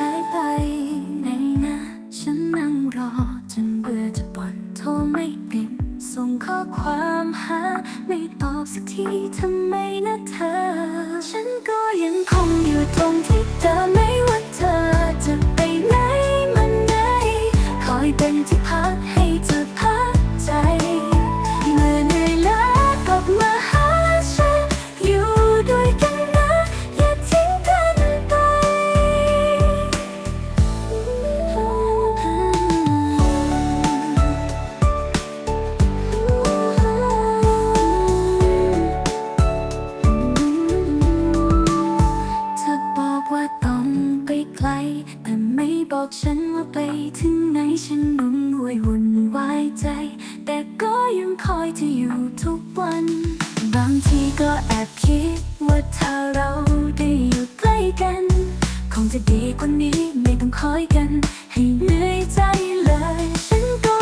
หายไปไหนนะ ฉันนั่งรอจนเบื่อจะปล่อยโทรไม่เป็นส่งข้อความหา ไม่ตอบสักทีทำไมนะเธอ ฉันก็ยังคงอยู่ตรงที่เธอไม่ ไกล แต่ไม่บอกฉันว่าไปถึงไหนฉันนุ่มรวยวุ่นวายใจ แต่ก็ยังคอยจะอยู่ทุกวัน บางทีก็แอบคิดว่าถ้าเราได้อยู่ใกล้กัน คงจะดีกว่านี้ไม่ต้องคอยกัน ให้เหนื่อยใจเลย ฉันก็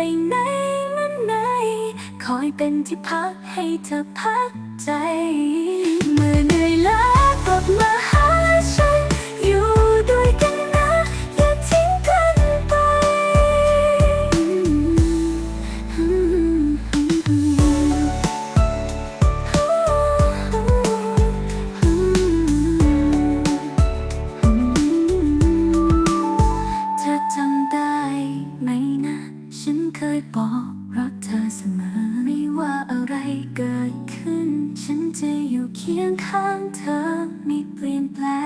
ไปไหนมันไหน คอยเป็นที่พักให้เธอพักใจ เคยบอกรักเธอเสมอ ไม่ว่าอะไรเกิดขึ้น ฉันจะอยู่เคียงข้างเธอไม่เปลี่ยนแปลง